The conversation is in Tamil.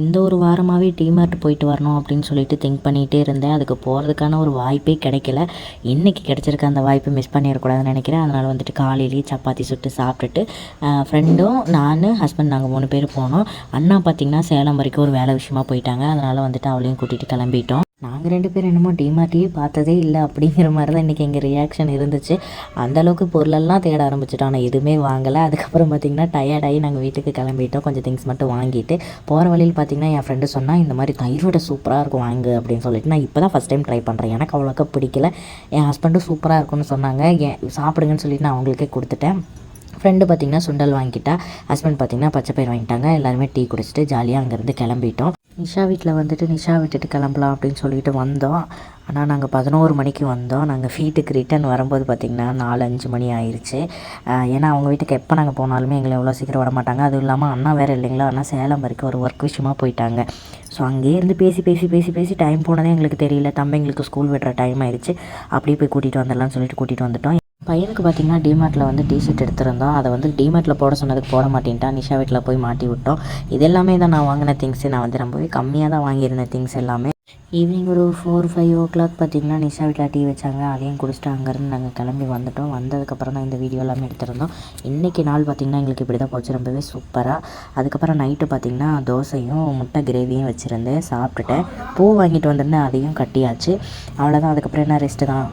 இந்த ஒரு வாரமாகவே டிமார்ட் போயிட்டு வரணும் அப்படின்னு சொல்லிட்டு திங்க் பண்ணிகிட்டே இருந்தேன். அதுக்கு போகிறதுக்கான ஒரு வாய்ப்பே கிடைக்கல. இன்றைக்கி கிடச்சிருக்க அந்த வாய்ப்பை மிஸ் பண்ணிடக்கூடாதுன்னு நினைக்கிறேன். அதனால் வந்துட்டு காலையிலேயே சப்பாத்தி சுட்டு சாப்பிட்டுட்டு ஃப்ரெண்டும் நான் ஹஸ்பண்ட் நாங்கள் மூணு பேர் போனோம். அண்ணா பார்த்திங்கன்னா சேலம் வரைக்கும் ஒரு வேலை விஷயமா போயிட்டாங்க. அதனால் வந்துட்டு அவளையும் கூட்டிகிட்டு கிளம்பிட்டோம். நாங்கள் ரெண்டு பேரும் என்னமோ டிமார்ட்டியே பார்த்ததே இல்லை அப்படிங்கிற மாதிரி தான் இன்றைக்கி எங்கள் ரியாக்ஷன் இருந்துச்சு. அந்த அளவுக்கு பொருளெல்லாம் தேட ஆரம்பிச்சிட்டோம். ஆனால் எதுவுமே வாங்கலை. அதுக்கப்புறம் பார்த்திங்கன்னா டயர்டாகி நாங்கள் வீட்டுக்கு கிளம்பிட்டோம். கொஞ்சம் திங்ஸ் மட்டும் வாங்கிட்டு போகிற வழியில் பார்த்திங்கன்னா என் ஃப்ரெண்டு சொன்னால் இந்த மாதிரி தயிரோட சூப்பராக இருக்கும். வாங்கு அப்படின்னு சொல்லிட்டு நான் இப்போ தான் ஃபஸ்ட் டைம் ட்ரை பண்ணுறேன் எனக்கு அவ்வளோக்கா பிடிக்கல. என் ஹஸ்பண்டும் சூப்பராக இருக்கும்னு சொன்னாங்க. ஏன் சாப்பிடுங்கன்னு சொல்லிட்டு நான் அவங்களுக்கே கொடுத்துட்டேன். ஃப்ரெண்டு பார்த்திங்கன்னா சுண்டல் வாங்கிட்டா. ஹஸ்பண்ட் பார்த்திங்கன்னா பச்சை பயிர் வாங்கிட்டாங்க. எல்லாருமே டீ குடிச்சிட்டு ஜாலியாக அங்கேருந்து கிளம்பிட்டோம். நிஷா வீட்டில் வந்துட்டு நிஷா விட்டுட்டு கிளம்பலாம் அப்படின்னு சொல்லிட்டு வந்தோம். ஆனால் நாங்கள் பதினோரு மணிக்கு வந்தோம். நாங்கள் வீட்டுக்கு ரிட்டர்ன் வரும்போது பார்த்திங்கன்னா நாலு அஞ்சு மணி ஆயிடுச்சு ஏன்னா அவங்க வீட்டுக்கு எப்போ நாங்கள் போனாலுமே எங்களை எவ்வளோ சீக்கிரம் விட மாட்டாங்க. அதுவும் இல்லாமல் அண்ணா வேறு இல்லைங்களா? அண்ணா சேலம் வரைக்கும் ஒரு ஒர்க் விஷயமாக போயிட்டாங்க. ஸோ அங்கேயே இருந்து பேசி பேசி பேசி பேசி டைம் போனதே எங்களுக்கு தெரியல. தம்பிங்களுக்கு ஸ்கூல் விடுற டைம் ஆயிடுச்சு அப்படியே போய் கூட்டிகிட்டு வந்துடலாம்னு சொல்லிட்டு கூட்டிகிட்டு வந்துட்டோம். பையனுக்கு பார்த்தீங்கன்னா டிமார்ட்டில் வந்து டிஷர்ட் எடுத்திருந்தோம். அதை வந்து டிமார்ட்டில் போட சொன்னதுக்கு போட மாட்டேன்ட்டான். நிஷா வீட்டில் போய் மாட்டி விட்டோம். இது எல்லாமே தான் நான் வாங்கின திங்ஸு நான் வந்து ரொம்பவே கம்மியாக தான் வாங்கியிருந்தேன் திங்ஸ் எல்லாமே. ஈவினிங் ஒரு ஃபோர் ஃபைவ் ஓ கிளாக் பார்த்தீங்கன்னா நிஷா வீட்டில் டீ வச்சாங்க. அதையும் குடிச்சிட்டு அங்கேருந்து நாங்கள் கிளம்பி வந்துட்டோம். வந்ததுக்கப்புறம் தான் இந்த வீடியோ எல்லாமே எடுத்திருந்தோம். இன்றைக்கி நாள் பார்த்திங்கன்னா எங்களுக்கு இப்படி தான் போச்சு. ரொம்பவே சூப்பராக அதுக்கப்புறம் நைட்டு பார்த்திங்கன்னா தோசையும் முட்டை கிரேவியும் வச்சுருந்தேன். சாப்பிட்டுட்டேன். பூ வாங்கிட்டு வந்திருந்தேன். அதையும் கட்டியாச்சு. அவ்வளோதான் அதுக்கப்புறம் என்ன ரெஸ்ட்டு தான்?